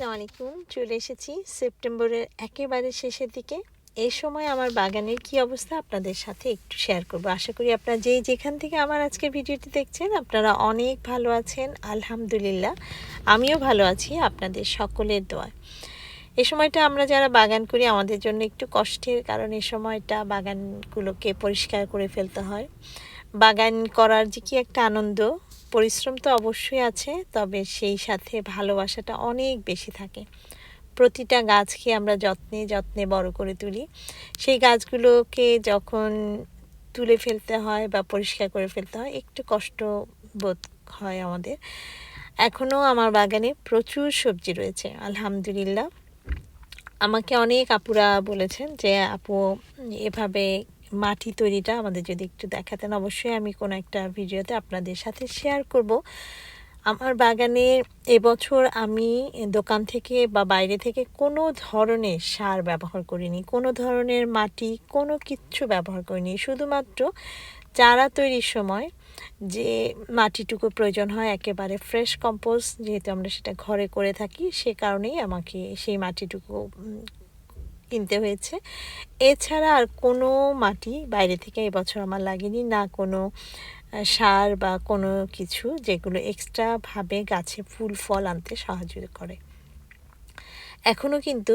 আসসালামু আলাইকুম। চলে এসেছি সেপ্টেম্বরের একেবারে শেষের দিকে। এই সময় আমার বাগানের কি অবস্থা আপনাদের সাথে একটু শেয়ার করব। আশা করি আপনারা যেই যেখান থেকে আমার আজকে ভিডিওটি দেখছেন, আপনারা অনেক ভালো আছেন। আলহামদুলিল্লাহ, আমিও ভালো আছি। আপনাদের সকলের দোয়া এই সময়টা আমরা যারা বাগান করি, আমাদের জন্য একটু কষ্টের, কারণ এই সময়টা বাগানগুলোকে পরিষ্কার করে ফেলতে হয়। বাগান করার যে কি একটা আনন্দ পরিশ্রম তো অবশ্যই আছে, তবে সেই সাথে ভালোবাসাটা অনেক বেশি থাকে। প্রতিটা গাছকে আমরা যত্নে যত্নে বড় করে তুলি। সেই গাছগুলোকে যখন তুলে ফেলতে হয় বা পরিষ্কার করে ফেলতে হয়, একটু কষ্ট বোধ হয় আমাদের। এখনও আমার বাগানে প্রচুর সবজি রয়েছে, আলহামদুলিল্লাহ। আমাকে অনেক আপুরা বলেছেন যে, আপু, এভাবে মাটি তৈরিটা আমাদের যদি একটু দেখাতেন, অবশ্যই আমি কোনো একটা ভিডিওতে আপনাদের সাথে শেয়ার করব। আমার বাগানে এবছর আমি দোকান থেকে বা বাইরে থেকে কোনো ধরনের সার ব্যবহার করিনি, কোনো ধরনের মাটি, কোনো কিচ্ছু ব্যবহার করিনি। শুধুমাত্র চারা তৈরির সময় যে মাটিটুকু প্রয়োজন হয়, একেবারে ফ্রেশ কম্পোস্ট যেহেতু আমরা সেটা ঘরে করে থাকি, সে কারণেই আমাকে সেই মাটিটুকু কিনতে হয়েছে। এছাড়া আর কোনো মাটি বাইরে থেকে এবছর আমার লাগেনি, না কোনো সার বা কোনো কিছু যেগুলো এক্সট্রাভাবে গাছে ফুল, ফল আনতে সাহায্য করে। এখনও কিন্তু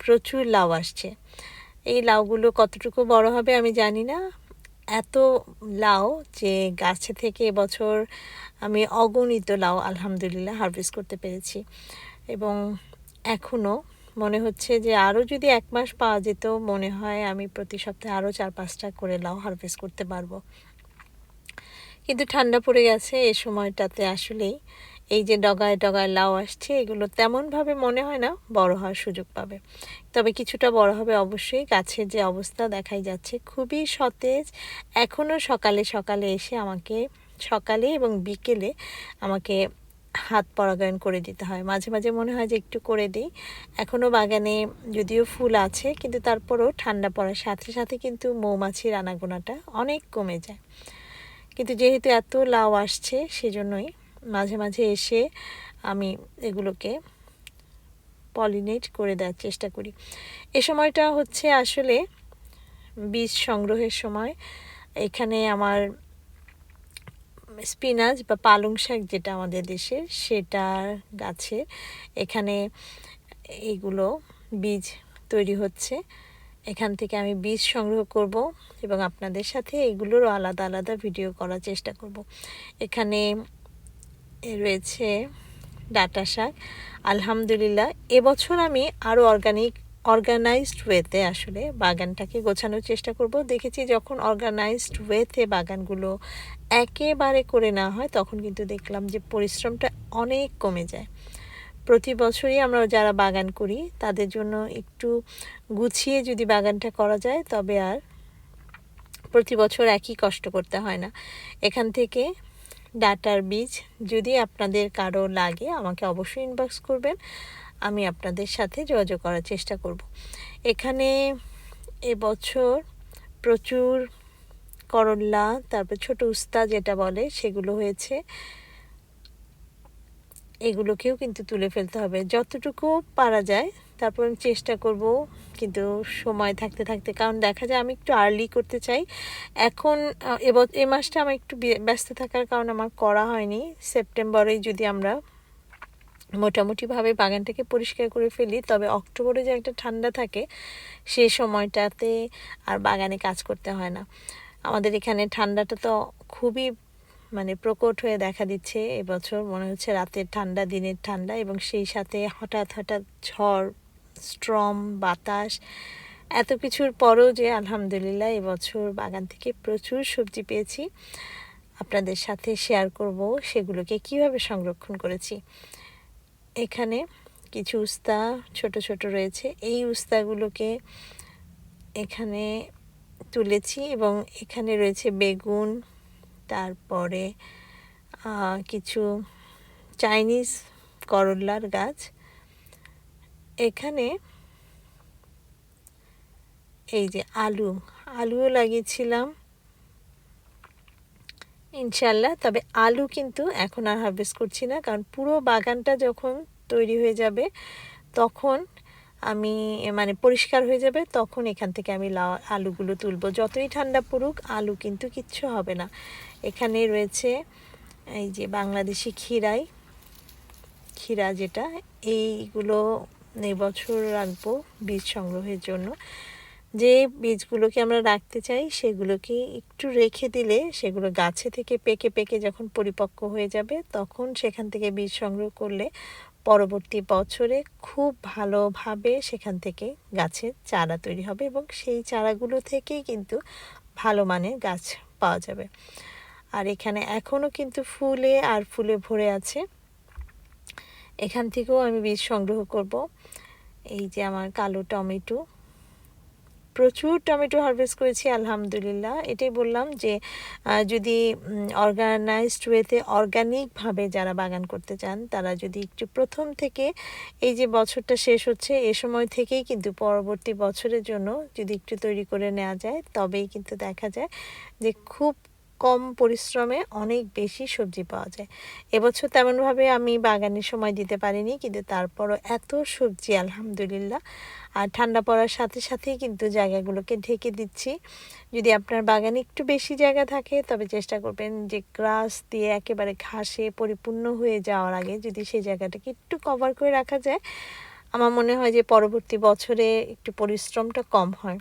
প্রচুর লাউ আসছে। এই লাউগুলো কতটুকু বড় হবে আমি জানি না। এত লাউ যে গাছে থেকে এবছর আমি অগণিত লাউ আলহামদুলিল্লাহ হারভেস্ট করতে পেরেছি। এবং এখনও মনে হচ্ছে যে আরও যদি এক মাস পাওয়া যেত, মনে হয় আমি প্রতি সপ্তাহে আরও চার পাঁচটা করে লাউ হারভেস্ট করতে পারব। কিন্তু ঠান্ডা পড়ে গেছে এ সময়টাতে আসলেই। এই যে ডগায় ডগায় লাউ আসছে, এগুলো তেমনভাবে মনে হয় না বড় হওয়ার সুযোগ পাবে। তবে কিছুটা বড় হবে অবশ্যই। গাছের যে অবস্থা দেখাই যাচ্ছে, খুবই সতেজ। এখনও সকালে সকালে এসে আমাকে সকালে এবং বিকেলে আমাকে হাত পরাগায়ন করে দিতে হয়। মাঝে মাঝে মনে হয় যে একটু করে দিই। এখনও বাগানে যদিও ফুল আছে, কিন্তু তারপরও ঠান্ডা পড়ার সাথে সাথে কিন্তু মৌমাছির আনাগোনাটা অনেক কমে যায়। কিন্তু যেহেতু এত লাউ আসছে, সেজন্যই মাঝে মাঝে এসে আমি এগুলোকে পলিনেট করে দেওয়ার চেষ্টা করি। এ সময়টা হচ্ছে আসলে বীজ সংগ্রহের সময়। এখানে আমার স্পিনাচ বা পালং শাক যেটা আমাদের দেশের সেটার গাছে এখানে এইগুলো বীজ তৈরি হচ্ছে। এখান থেকে আমি বীজ সংগ্রহ করব এবং আপনাদের সাথে এগুলোরও আলাদা আলাদা ভিডিও করার চেষ্টা করব। এখানে রয়েছে ডাটা শাক। আলহামদুলিল্লাহ, এবছর আমি আরও অর্গানিক অর্গানাইজড ওয়েতে আসলে বাগানটাকে গোছানোর চেষ্টা করব। দেখেছি যখন অর্গানাইজড ওয়েতে বাগানগুলো একেবারে করে না হয়, তখন কিন্তু দেখলাম যে পরিশ্রমটা অনেক কমে যায়। প্রতি বছরই আমরা যারা বাগান করি, তাদের জন্য একটু গুছিয়ে যদি বাগানটা করা যায়, তবে আর প্রতি বছর একই কষ্ট করতে হয় না। এখান থেকে ডাটার বীজ যদি আপনাদের কারও লাগে, আমাকে অবশ্যই ইনবক্স করবেন। আমি আপনাদের সাথে যোগাযোগ করার চেষ্টা করব। এখানে এবছর প্রচুর করল্লা তারপর ছোট উস্তা যেটা বলে, সেগুলো হয়েছে। এগুলোকেও কিন্তু তুলে ফেলতে হবে। যতটুকু পারা যায়, তারপর আমি চেষ্টা করব কিন্তু সময় থাকতে থাকতে। কারণ দেখা যায় আমি একটু আর্লি করতে চাই। এখন এবার এ মাসটা আমার একটু ব্যস্ত থাকার কারণে আমার করা হয়নি। সেপ্টেম্বরে যদি আমরা মোটামুটিভাবে বাগানটাকে পরিষ্কার করে ফেলি, তবে অক্টোবরে যে একটা ঠান্ডা থাকে, সে সময়টাতে আর বাগানে কাজ করতে হয় না। আমাদের এখানে ঠান্ডাটা তো খুবই মানে প্রকট হয়ে দেখা দিচ্ছে এবছর। মনে হচ্ছে রাতের ঠান্ডা, দিনের ঠান্ডা এবং সেই সাথে হঠাৎ হঠাৎ ঝড়, স্ট্রম, বাতাস এত কিছুর পরও যে আলহামদুলিল্লাহ এবছর বাগান থেকে প্রচুর সবজি পেয়েছি। আপনাদের সাথে শেয়ার করব সেগুলোকে কীভাবে সংরক্ষণ করেছি। এখানে কিছু উস্তা ছোট ছোট রয়েছে। এই উস্তাগুলোকে এখানে তুলেছি এবং এখানে রয়েছে বেগুন তারপরে কিছু চাইনিজ করল্লার গাছ। এখানে এই যে আলু, আলুও লাগিয়েছিলাম। ইনশাল্লাহ তবে আলু কিন্তু এখন আর হারভেস্ট করছি না, কারণ পুরো বাগানটা যখন তৈরি হয়ে যাবে, তখন আমি মানে পরিষ্কার হয়ে যাবে, তখন এখান থেকে আমি আলুগুলো তুলবো। যতই ঠান্ডা পড়ুক, আলু কিন্তু কিচ্ছু হবে না। এখানে রয়েছে, এই যে বাংলাদেশি খিরাই ক্ষীরা যেটা, এইগুলো এবছর রাখব বীজ সংগ্রহের জন্য। যে বীজগুলোকে আমরা রাখতে চাই, সেগুলোকে একটু রেখে দিলে সেগুলো গাছে থেকে পেকে পেকে যখন পরিপক্ক হয়ে যাবে, তখন সেখান থেকে বীজ সংগ্রহ করলে পরবর্তী বছরে খুব ভালোভাবে সেখান থেকে গাছের চারা তৈরি হবে এবং সেই চারাগুলো থেকেই কিন্তু ভালো মানের গাছ পাওয়া যাবে। আর এখানে এখনও কিন্তু ফুলে আর ফুলে ভরে আছে। এখান থেকেও আমি বীজ সংগ্রহ করব। এই যে আমার কালো টমেটো। প্রচুর টমেটো হারভেস্ট করেছি, আলহামদুলিল্লাহ। এটাই বললাম যে যদি অর্গানাইজড ওয়েতে অর্গানিকভাবে যারা বাগান করতে চান, তারা যদি একটু প্রথম থেকে এই যে বছরটা শেষ হচ্ছে, এ সময় থেকেই কিন্তু পরবর্তী বছরের জন্য যদি একটু তৈরি করে নেওয়া যায়, তবেই কিন্তু দেখা যায় যে খুব কম পরিশ্রমে অনেক বেশি সবজি পাওয়া যায়। এবছর তেমনভাবে আমি বাগানের সময় দিতে পারিনি, কিন্তু তারপরও এত সবজি, আলহামদুলিল্লাহ। আর ঠান্ডা পড়ার সাথে সাথেই কিন্তু জায়গাগুলোকে ঢেকে দিচ্ছি। যদি আপনার বাগানে একটু বেশি জায়গা থাকে, তবে চেষ্টা করবেন যে গ্রাস দিয়ে একেবারে ঘাসে পরিপূর্ণ হয়ে যাওয়ার আগে যদি সেই জায়গাটাকে একটু কভার করে রাখা যায়। আমার মনে হয় যে পরবর্তী বছরে একটু পরিশ্রমটা কম হয়।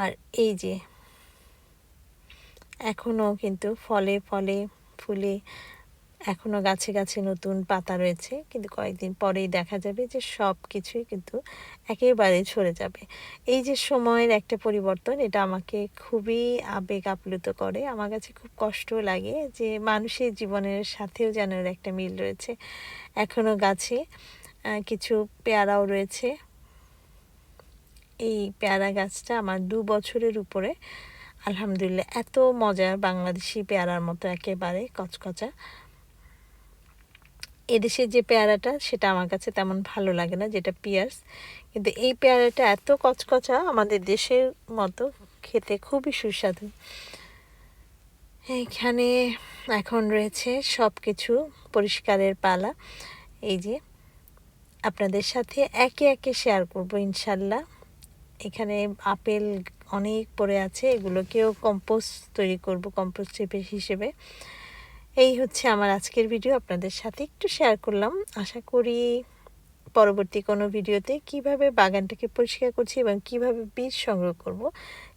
আর এই যে এখনও কিন্তু ফলে ফলে, ফুলে এখনও গাছে গাছে নতুন পাতা রয়েছে। কিন্তু কয়েকদিন পরেই দেখা যাবে যে সব কিছুই কিন্তু একেবারে ছড়ে যাবে। এই যে সময়ের একটা পরিবর্তন, এটা আমাকে খুবই আবেগ আপ্লুত করে। আমার কাছে খুব কষ্ট লাগে যে মানুষের জীবনের সাথেও যেন একটা মিল রয়েছে। এখনও গাছে কিছু পেয়ারাও রয়েছে। এই পেয়ারা গাছটা আমার দু বছরের উপরে আলহামদুলিল্লাহ, এত মজার বাংলাদেশি পেয়ারার মতো একেবারে কচকচা। এদেশের যে পেয়ারাটা, সেটা আমার কাছে তেমন ভালো লাগে না, যেটা পিয়ার্স। কিন্তু এই পেয়ারাটা এত কচকচা, আমাদের দেশের মতো খেতে খুবই সুস্বাদু। এখানে এখন রয়েছে সব কিছু পরিষ্কারের পালা। এই যে, আপনাদের সাথে একে একে শেয়ার করব ইনশাল্লাহ। এখানে আপেল অনেক পড়ে আছে, এগুলোকেও কম্পোস্ট তৈরি করব কম্পোস্ট হিসেবে। এই হচ্ছে আমার আজকের ভিডিও আপনাদের সাথে একটু শেয়ার করলাম। আশা করি পরবর্তী কোনো ভিডিওতে কীভাবে বাগানটাকে পরিষ্কার করছি এবং কীভাবে বীজ সংগ্রহ করব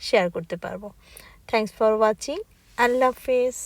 শেয়ার করতে পারব। থ্যাংকস ফর ওয়াচিং আল্লাহ হাফেজ।